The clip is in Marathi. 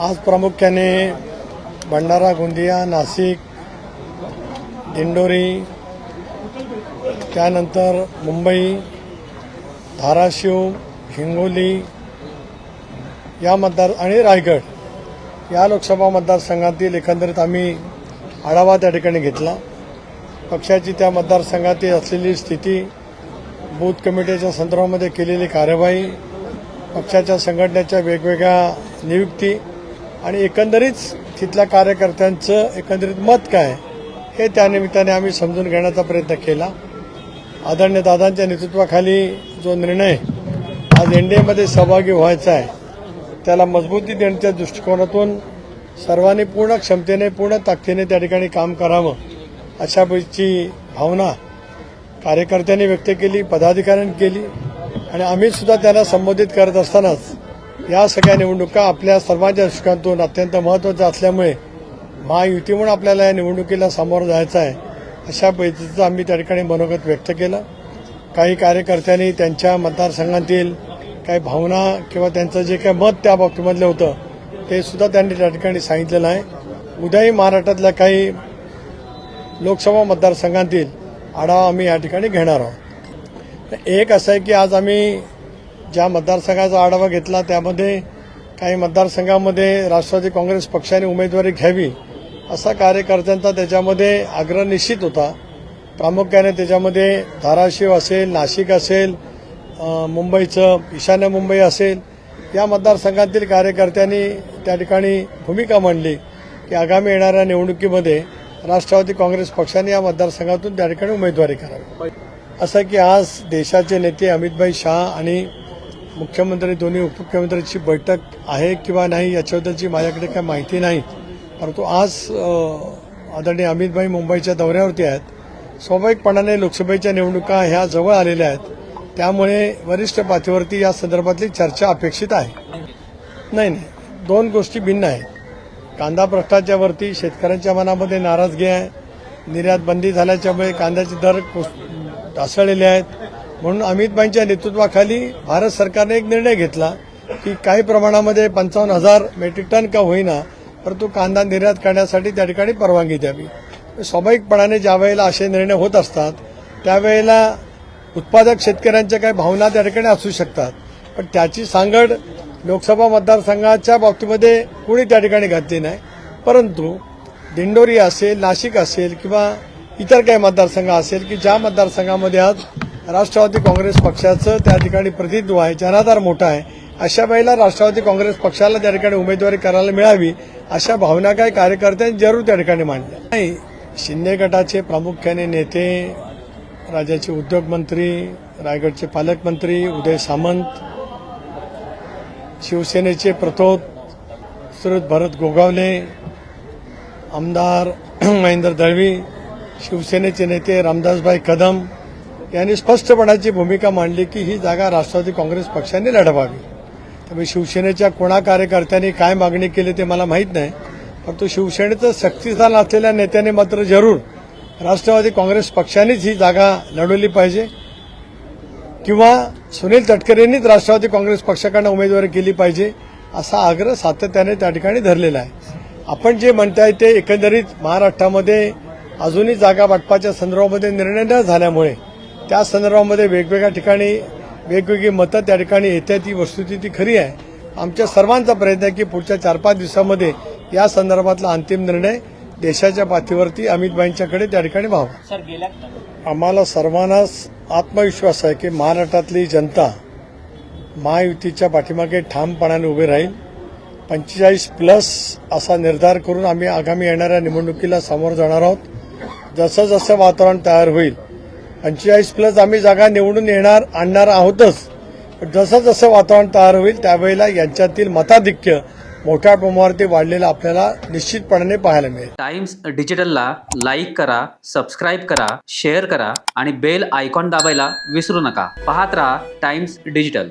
आज प्रामुख्याने भंडारा गोंदिया नाशिक दिंडोरी त्यानंतर मुंबई धाराशिव हिंगोली या मतदार आणि रायगड या लोकसभा मतदारसंघातील एकंदरीत आम्ही आढावा त्या ठिकाणी घेतला. पक्षाची त्या मतदारसंघातील असलेली स्थिती बूथ कमिटीच्या संदर्भामध्ये केलेली कार्यवाही पक्षाच्या संघटनेच्या वेगवेगळ्या नियुक्ती आणि एकंदरीत तिथल्या कार्यकर्त्यांचं एकंदरीत मत काय? हे त्यानिमित्ताने आम्ही समजून घेण्याचा प्रयत्न केला. आदरणीय दादांच्या नेतृत्वाखाली जो निर्णय आज एनडीएमध्ये सहभागी व्हायचा आहे त्याला मजबूती देण्याच्या दृष्टिकोनातून सर्वांनी पूर्ण क्षमतेने पूर्ण ताकदीने त्या ठिकाणी काम करावं अशा पैकी भावना कार्यकर्त्यांनी व्यक्त केली पदाधिकाऱ्यांनी केली. आणि आम्ही सुद्धा त्यांना संबोधित करत असतानाच या सगळ्या निवडणुका आपल्या सर्वांच्या दृष्टिकोनातून अत्यंत महत्त्वाच्या असल्यामुळे महायुती म्हणून आपल्याला या निवडणुकीला सामोरं जायचं आहे. अशा पद्धतीचं आम्ही त्या ठिकाणी मनोगत व्यक्त केलं. काही कार्यकर्त्यांनी त्यांच्या मतदारसंघातील काही भावना किंवा त्यांचं जे काही मत त्या बाबतीमधलं होतं ते सुद्धा त्यांनी त्या ठिकाणी सांगितलेलं आहे. उद्याही महाराष्ट्रातल्या काही लोकसभा मतदारसंघातील आढावा आम्ही या ठिकाणी घेणार आहोत. एक असं आहे की आज आम्ही ज्या मतदारसंघाचा आढावा घेतला त्यामध्ये काही मतदारसंघामध्ये राष्ट्रवादी काँग्रेस पक्षाने उमेदवारी घ्यावी असा कार्यकर्त्यांचा त्याच्यामध्ये आग्रह निश्चित होता. प्रामुख्याने त्याच्यामध्ये धाराशिव असेल नाशिक असेल मुंबईचं ईशान्य मुंबई असेल या मतदारसंघातील कार्यकर्त्यांनी त्या ठिकाणी भूमिका मांडली की आगामी येणाऱ्या निवडणुकीमध्ये राष्ट्रवादी काँग्रेस पक्षाने या मतदारसंघातून त्या ठिकाणी उमेदवारी करावी. असं की आज देशाचे नेते अमितभाई शहा आणि मुख्यमंत्री दोन्ही उपमुख्यमंत्र्यांची बैठक आहे किंवा नाही याच्याबद्दलची माझ्याकडे काही माहिती नाही. परंतु आज आदरणीय अमितभाई मुंबईच्या दौऱ्यावरती आहेत. स्वाभाविकपणाने लोकसभेच्या निवडणुका ह्या जवळ आलेल्या आहेत. त्यामुळे वरिष्ठ पातळीवरती या संदर्भातली चर्चा अपेक्षित आहे. नाही नाही. दोन गोष्टी भिन्न आहेत. कांदा भ्रष्टाच्यावरती शेतकऱ्यांच्या मनामध्ये नाराजगी आहे. निर्यात बंदी झाल्याच्यामुळे कांद्याचे दर ढासळलेले आहेत. म्हणून अमितभाईंच्या नेतृत्वाखाली भारत सरकारने एक निर्णय घेतला की काही प्रमाणामध्ये पंचावन्न हजार मेट्रिक टन का होईना परंतु कांदा निर्यात करण्यासाठी त्या ठिकाणी परवानगी द्यावी. स्वाभाविकपणाने ज्या वेळेला असे निर्णय होत असतात त्यावेळेला उत्पादक शेतकऱ्यांच्या काही भावना त्या ठिकाणी असू शकतात. पण त्याची सांगड लोकसभा मतदारसंघाच्या बाबतीमध्ये कोणी त्या ठिकाणी घातली नाही. परंतु दिंडोरी असेल नाशिक असेल किंवा इतर काही मतदारसंघ असेल की ज्या मतदारसंघामध्ये आज राष्ट्रवादी काँग्रेस पक्षाचं त्या ठिकाणी प्रतिनिधित्व आहे जनाधार मोठा आहे. अशा वेळेला राष्ट्रवादी काँग्रेस पक्षाला त्या ठिकाणी उमेदवारी करायला मिळावी अशा भावना काही कार्यकर्त्यांनी जरूर त्या ठिकाणी मांडल्या. नाही शिंदे गटाचे प्रामुख्याने नेते राज्याचे उद्योगमंत्री रायगडचे पालकमंत्री उदय सामंत शिवसेनेचे प्रतोद सुरत भरत गोगावले आमदार महेंद्र दळवी शिवसेनेचे नेते रामदासभाई कदम यांनी स्पष्टपणाची भूमिका मांडली की ही जागा राष्ट्रवादी काँग्रेस पक्षाने लढवावी. त्यामुळे शिवसेनेच्या कोणा कार्यकर्त्यांनी काय मागणी केली ते मला माहीत नाही. परंतु शिवसेनेचं शक्तिस्थान असलेल्या नेत्याने मात्र जरूर राष्ट्रवादी काँग्रेस पक्षानेच ही जागा लढवली पाहिजे. किंवा सुनील तटकरेंनीच राष्ट्रवादी काँग्रेस पक्षाकडनं उमेदवारी केली पाहिजे असा आग्रह सातत्याने त्या ठिकाणी धरलेला आहे. आपण जे म्हणताय ते एकंदरीत महाराष्ट्रामध्ये अजूनही जागा वाटपाच्या संदर्भामध्ये निर्णय न झाल्यामुळे त्या संदर्भामध्ये वेगवेगळ्या ठिकाणी वेगवेगळी मतं त्या ठिकाणी येतात ही वस्तुस्थिती खरी आहे. आमच्या सर्वांचा प्रयत्न आहे की पुढच्या चार पाच दिवसामध्ये या संदर्भातला अंतिम निर्णय देशाच्या पातळीवरती अमितभाईंच्याकडे त्या ठिकाणी व्हावा. आम्हाला सर्वांनाच आत्मविश्वास आहे की महाराष्ट्रातली जनता महायुतीच्या पाठीमागे ठामपणाने उभे राहील. पंचेचाळीस प्लस असा निर्धार करून आम्ही आगामी येणाऱ्या निवडणुकीला सामोरं जाणार आहोत. जसं जसं वातावरण तयार होईल पंचेचाळीस प्लस आम्ही जागा निवडून येणार आणणार आहोतच. जसं जसं वातावरण तयार होईल त्यावेळेला यांच्यातील मताधिक्य मोठ्या प्रमाणावरती वाढलेलं आपल्याला निश्चितपणाने पाहायला मिळेल. टाइम्स डिजिटलला लाईक करा सबस्क्राईब करा शेअर करा आणि बेल आयकॉन दाबायला विसरू नका. पाहत रहा टाइम्स डिजिटल.